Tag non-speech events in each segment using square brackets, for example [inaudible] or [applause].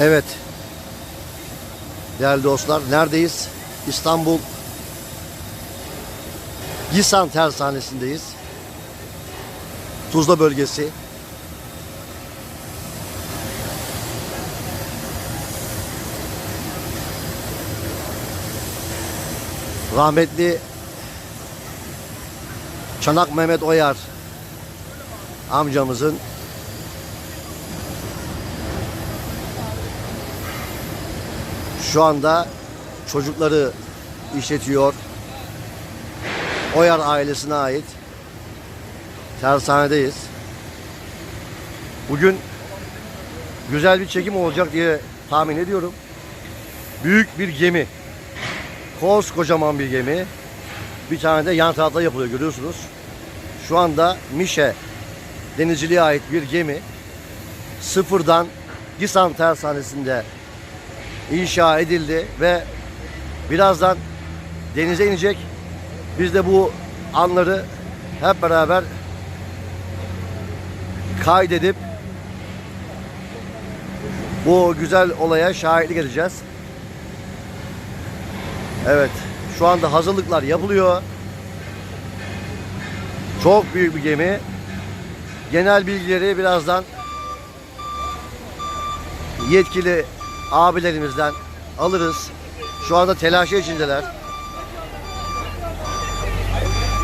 Evet. Değerli dostlar neredeyiz? İstanbul Gisan Tersanesi'ndeyiz. Tuzla bölgesi. Rahmetli Çanak Mehmet Oyar amcamızın şu anda çocukları işletiyor. Oyar ailesine ait tersanedeyiz. Bugün güzel bir çekim olacak diye tahmin ediyorum. Büyük bir gemi. Koskocaman bir gemi. Bir tane de yan tarafta yapılıyor görüyorsunuz. Şu anda Mişe denizciliğe ait bir gemi sıfırdan Gisan tersanesinde inşa edildi ve birazdan denize inecek. Biz de bu anları hep beraber kaydedip bu güzel olaya şahitlik edeceğiz. Evet, şu anda hazırlıklar yapılıyor. Çok büyük bir gemi. Genel bilgileri birazdan yetkili abilerimizden alırız. Şu anda telaşı içindeler.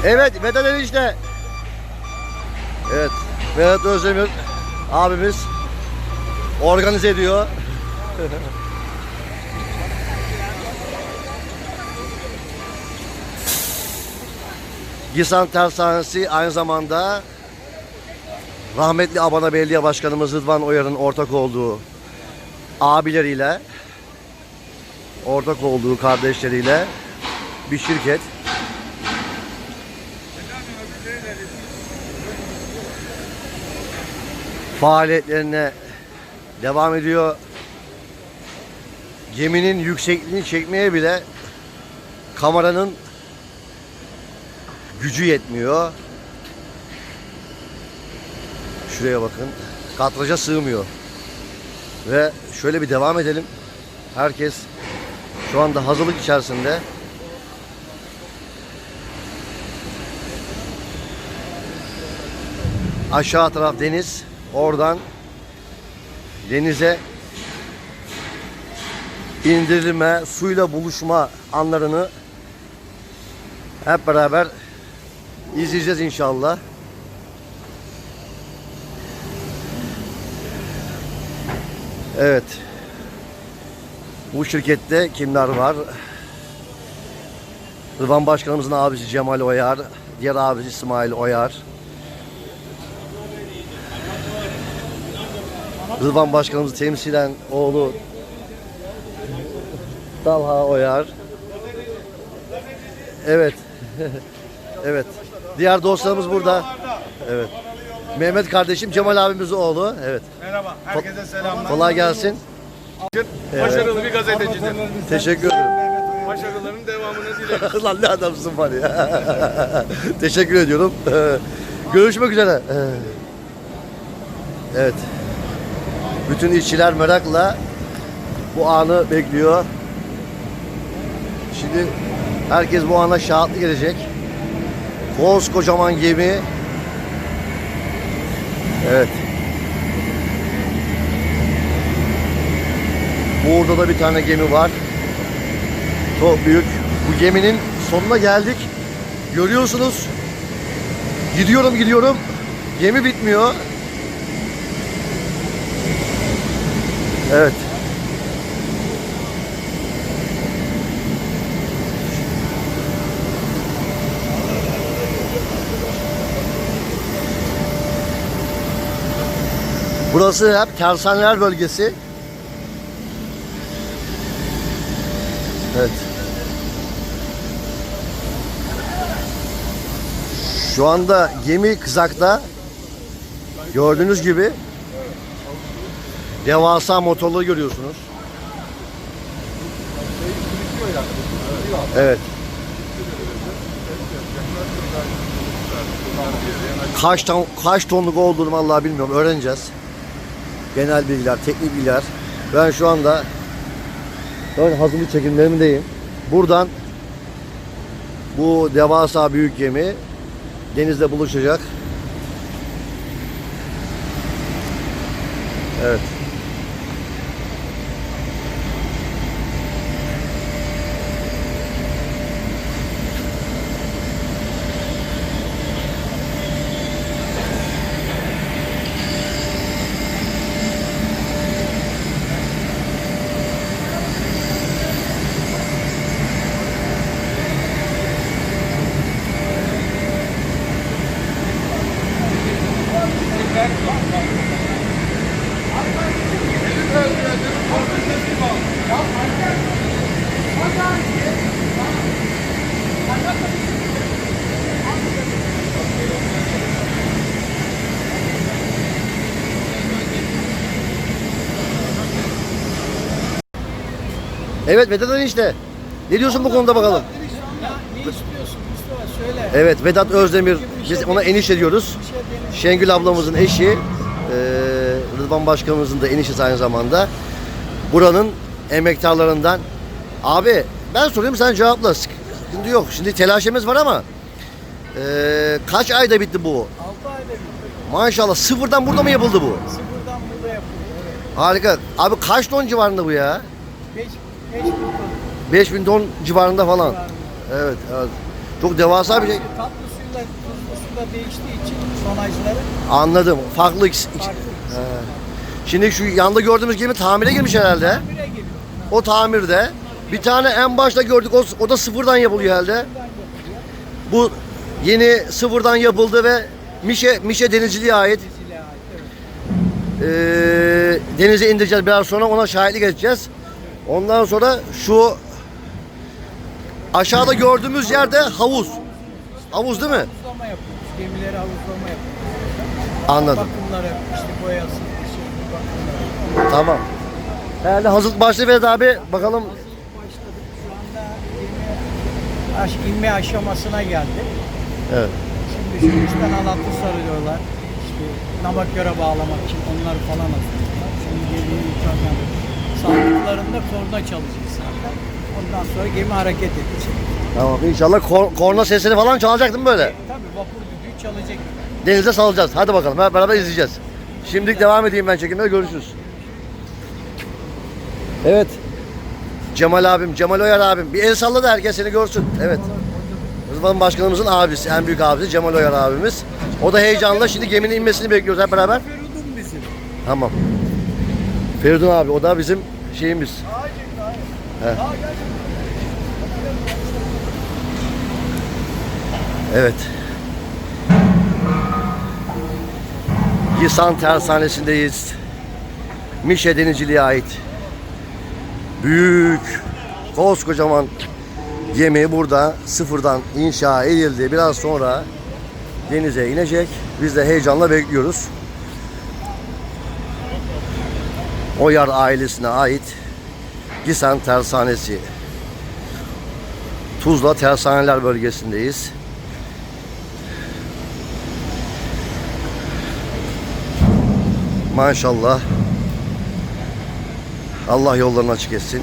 Evet Vedat enişte. Evet Vedat Özdemir abimiz organize ediyor. [laughs] Gisan Tersanesi aynı zamanda rahmetli Abana Belediye Başkanımız Rıdvan Oyar'ın ortak olduğu abileriyle ortak olduğu kardeşleriyle bir şirket. Faaliyetlerine devam ediyor. Geminin yüksekliğini çekmeye bile kameranın gücü yetmiyor. Şuraya bakın. Katraja sığmıyor. Ve şöyle bir devam edelim. Herkes şu anda hazırlık içerisinde. Aşağı taraf deniz. Oradan denize indirilme, suyla buluşma anlarını hep beraber izleyeceğiz inşallah. Evet. Bu şirkette kimler var? Rıvan Başkanımızın abisi Cemal Oyar, diğer abisi İsmail Oyar. Rıvan Başkanımızı temsilen oğlu Talha Oyar. Evet. [laughs] evet. Diğer dostlarımız burada. Evet. Mehmet kardeşim Cemal abimizin oğlu. Evet. Merhaba, herkese selamlar. Kolay gelsin. Başarılı bir gazetecidir. Teşekkür ederim. Başarıların devamını dileriz. [laughs] Lan ne adamsın var ya. [laughs] Teşekkür ediyorum. [laughs] Görüşmek üzere. Evet. Bütün işçiler merakla bu anı bekliyor. Şimdi herkes bu ana şahitlik gelecek. Koskocaman gemi. Evet. Burada da bir tane gemi var. Çok büyük. Bu geminin sonuna geldik. Görüyorsunuz. Gidiyorum gidiyorum. Gemi bitmiyor. Evet. Burası hep tersaneler bölgesi. Evet. Şu anda gemi kızakta. Gördüğünüz gibi devasa motorları görüyorsunuz. Evet. Kaç ton, kaç tonluk olduğunu vallahi bilmiyorum. Öğreneceğiz. Genel bilgiler, teknik bilgiler. Ben şu anda ön hazırlık çekimlerimdeyim. Buradan bu devasa büyük gemi denizde buluşacak. Evet. Evet Vedat Enişte. Ne diyorsun bu konuda bakalım? Ne istiyorsun Mustafa söyle. Evet Vedat Özdemir. Şey Biz ona enişte diyoruz. Şey Şengül ablamızın eşi. E, Rıdvan Başkanımızın da eniştesi aynı zamanda. Buranın emektarlarından. Abi ben sorayım sen cevapla. Sıkıntı yok. Şimdi telaşemiz var ama. E, kaç ayda bitti bu? 6 ayda bitti. Maşallah sıfırdan burada mı yapıldı bu? Sıfırdan burada yapıldı. Evet. Harika. Abi kaç ton civarında bu ya? 5 5000 ton. 5000 ton civarında falan. Civarında. Evet, evet. Çok devasa yani bir şey. Tatlı suyla tuzlu suyla değiştiği için sanayicileri. Anladım. Farklı. farklı. Ee. Şimdi şu yanda gördüğümüz gemi tamire girmiş herhalde. Tamire geliyor. O tamirde. Bir tane en başta gördük o, o da sıfırdan yapılıyor herhalde. Bu yeni sıfırdan yapıldı ve Mişe, Mişe denizciliğe ait. Denizciliğe ait evet. Ee, denize indireceğiz biraz sonra ona şahitlik edeceğiz. Ondan sonra şu aşağıda gördüğümüz yerde havuz. Havuz değil mi? Havuzlama yapıyoruz. Gemileri havuzlama yapıyoruz. Anladım. Bakımları işte boyası, şey. Tamam. Herhalde hazırlık başladı Vedat abi. Bakalım Hazırlık başladık. Şu anda gemi aş, inme aşamasına geldi. Evet. Şimdi şu üstten halatı sarıyorlar. İşte nabakköre bağlamak için onları falan hazırlıyorlar. Şimdi gemiyi yukarıdan saldıklarında korna çalacak zaten. Ondan sonra gemi hareket edecek. Tamam inşallah kor- korna sesini falan çalacak değil mi böyle? Tabii vapur düdüğü çalacak. Denize salacağız. Hadi bakalım hep beraber izleyeceğiz. Şimdilik devam edeyim ben çekimlere görüşürüz. Evet. Cemal abim, Cemal Oyar abim. Bir el salla da herkes seni görsün. Evet. Rıdvan Başkanımızın abisi, en büyük abisi Cemal Oyar abimiz. O da heyecanla şimdi geminin inmesini bekliyoruz hep beraber. Feridun bizim. Tamam. Feridun abi o da bizim şeyimiz. He. Evet. Gisan Tersanesi'ndeyiz. Mişe Denizciliğe ait. Büyük, koskocaman gemi burada sıfırdan inşa edildi. Biraz sonra denize inecek. Biz de heyecanla bekliyoruz. Oyar ailesine ait Gisan Tersanesi. Tuzla Tersaneler bölgesindeyiz. Maşallah. Allah yollarını açık etsin.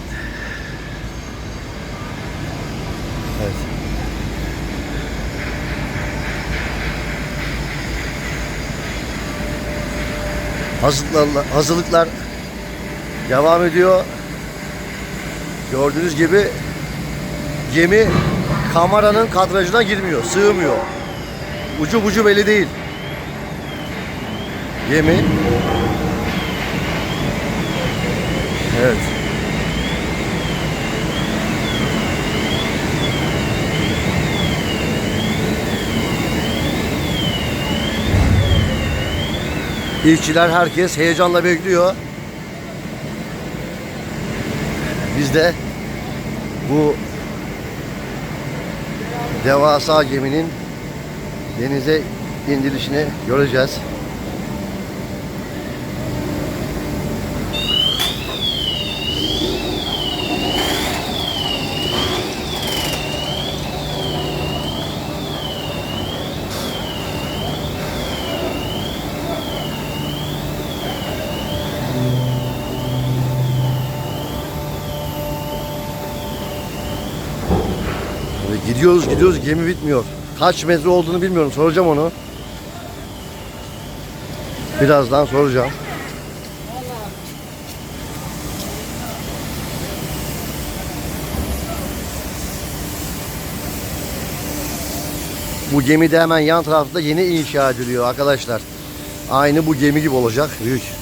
Evet. Hazırlıklar, hazırlıklar devam ediyor. Gördüğünüz gibi gemi kameranın kadrajına girmiyor, sığmıyor. Ucu bucu belli değil. Gemi. Evet. İşçiler herkes heyecanla bekliyor. Biz de bu devasa geminin denize indirilişini göreceğiz. Gidiyoruz gidiyoruz gemi bitmiyor. Kaç metre olduğunu bilmiyorum. Soracağım onu. Birazdan soracağım. Bu gemi de hemen yan tarafta yeni inşa ediliyor arkadaşlar. Aynı bu gemi gibi olacak. Büyük.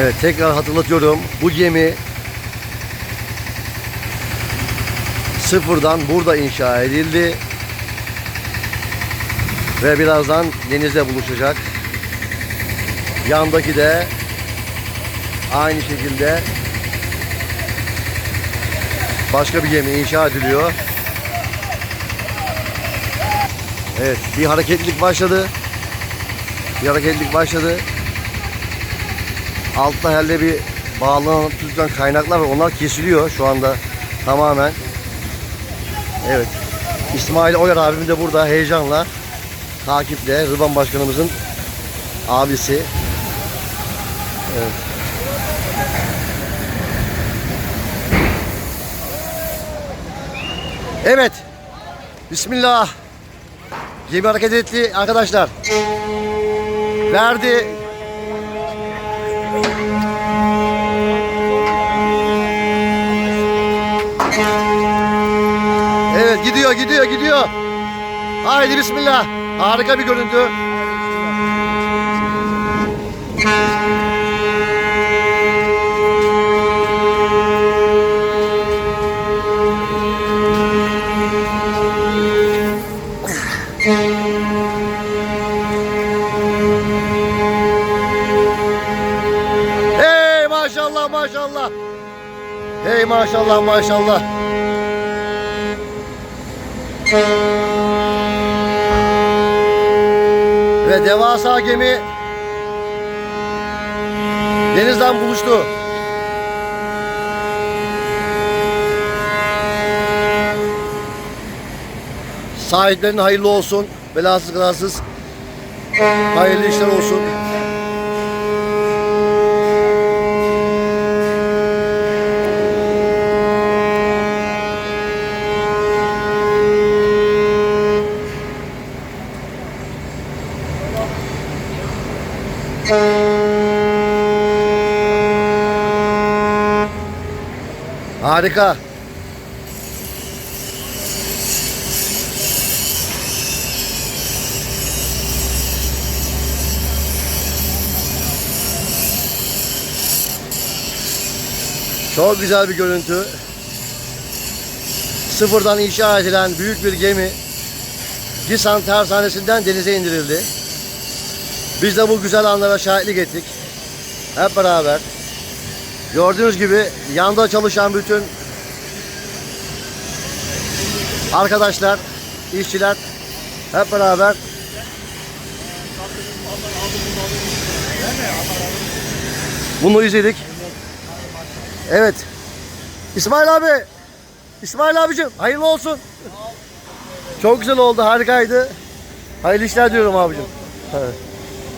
Evet tekrar hatırlatıyorum. Bu gemi sıfırdan burada inşa edildi. Ve birazdan denizde buluşacak. Yandaki de aynı şekilde başka bir gemi inşa ediliyor. Evet bir hareketlilik başladı. Bir hareketlilik başladı. Altta herhalde bir bağlanan tutulan kaynaklar var. Onlar kesiliyor şu anda tamamen. Evet. İsmail Oyar abim de burada heyecanla takipte. Rıdvan Başkanımızın abisi. Evet. Evet. Bismillah. Gemi hareket etti arkadaşlar. Verdi. Gidiyor gidiyor gidiyor. Haydi bismillah. Harika bir görüntü. Hey maşallah maşallah. Hey maşallah maşallah. Ve devasa gemi denizden buluştu. Sahiplerine hayırlı olsun. Belasız kazasız. Hayırlı işler olsun. Harika. Çok güzel bir görüntü. Sıfırdan inşa edilen büyük bir gemi Gisan tersanesinden denize indirildi. Biz de bu güzel anlara şahitlik ettik. Hep beraber. Gördüğünüz gibi yanda çalışan bütün arkadaşlar, işçiler hep beraber bunu izledik. Evet. İsmail abi. İsmail abicim hayırlı olsun. Çok güzel oldu, harikaydı. Hayırlı işler diyorum abicim.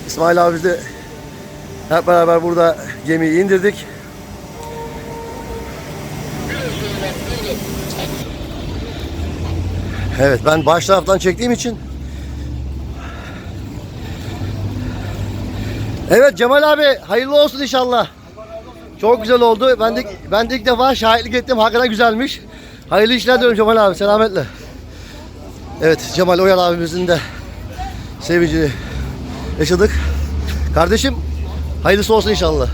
İsmail abi de hep beraber burada gemiyi indirdik. Evet ben baş taraftan çektiğim için Evet Cemal abi hayırlı olsun inşallah. Çok güzel oldu. Ben de ben de ilk defa şahitlik ettim. Hakikaten güzelmiş. Hayırlı işler diyorum Cemal abi. Selametle. Evet Cemal Oyal abimizin de sevincini yaşadık. Kardeşim hayırlısı olsun inşallah.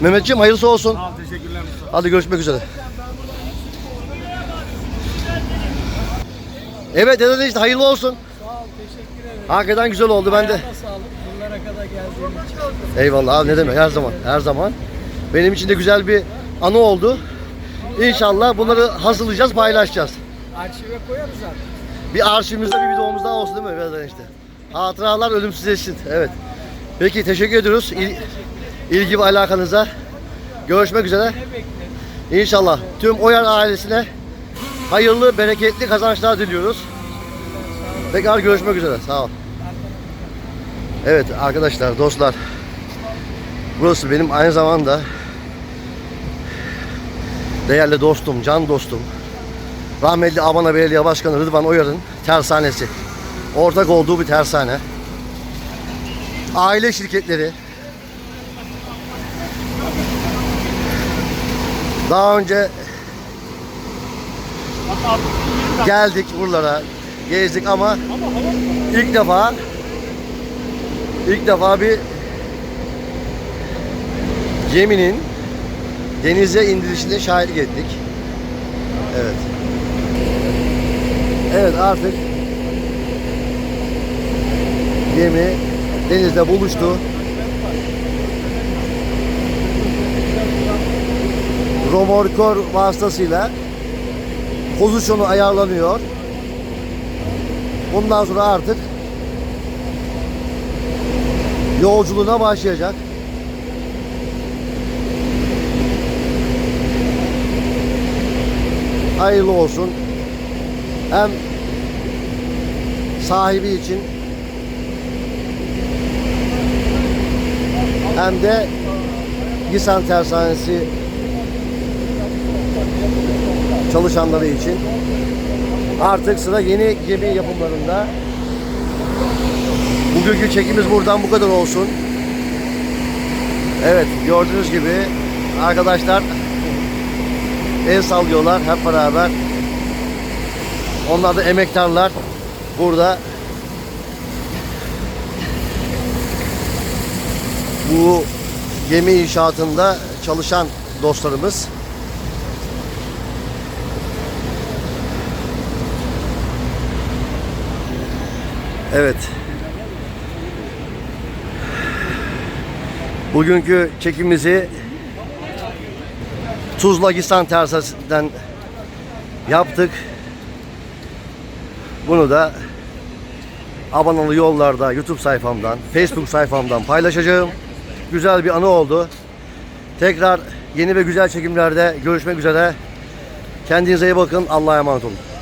Mehmetciğim hayırlısı olsun. Tamam teşekkürler. Hadi görüşmek üzere. Evet dede işte hayırlı olsun. Sağ ol, teşekkür ederim. Hakikaten güzel oldu ben de. Ayağına sağlık. Buralara kadar geldiğin için. Eyvallah abi ne demek her zaman her zaman. Benim için de güzel bir anı oldu. İnşallah bunları hazırlayacağız paylaşacağız. Arşive koyarız zaten. Bir arşivimizde bir videomuz daha olsun değil mi birazdan işte. Hatıralar ölümsüzleşsin. Evet. Peki teşekkür ediyoruz. İl, ilgi ve alakanıza. Görüşmek üzere. Ne? İnşallah tüm Oyar ailesine hayırlı, bereketli kazançlar diliyoruz. Tekrar görüşmek üzere. Sağ ol. Evet arkadaşlar, dostlar. Burası benim aynı zamanda değerli dostum, can dostum. Rahmetli Abana Belediye Başkanı Rıdvan Oyar'ın tersanesi. Ortak olduğu bir tersane. Aile şirketleri. Daha önce geldik buralara, gezdik ama ilk defa ilk defa bir geminin denize indirilişine şahitlik ettik. Evet. Evet artık gemi denizde buluştu. Romorkor vasıtasıyla pozisyonu ayarlanıyor. Bundan sonra artık yolculuğuna başlayacak. Hayırlı olsun. Hem sahibi için hem de Gisan Tersanesi çalışanları için. Artık sıra yeni gemi yapımlarında. Bugünkü çekimiz buradan bu kadar olsun. Evet gördüğünüz gibi arkadaşlar el sallıyorlar hep beraber. Onlar da emektarlar. Burada bu gemi inşaatında çalışan dostlarımız. Evet. Bugünkü çekimimizi Tuzla Gistan tersasinden yaptık. Bunu da Abanalı yollarda YouTube sayfamdan, Facebook sayfamdan paylaşacağım. Güzel bir anı oldu. Tekrar yeni ve güzel çekimlerde görüşmek üzere. Kendinize iyi bakın. Allah'a emanet olun.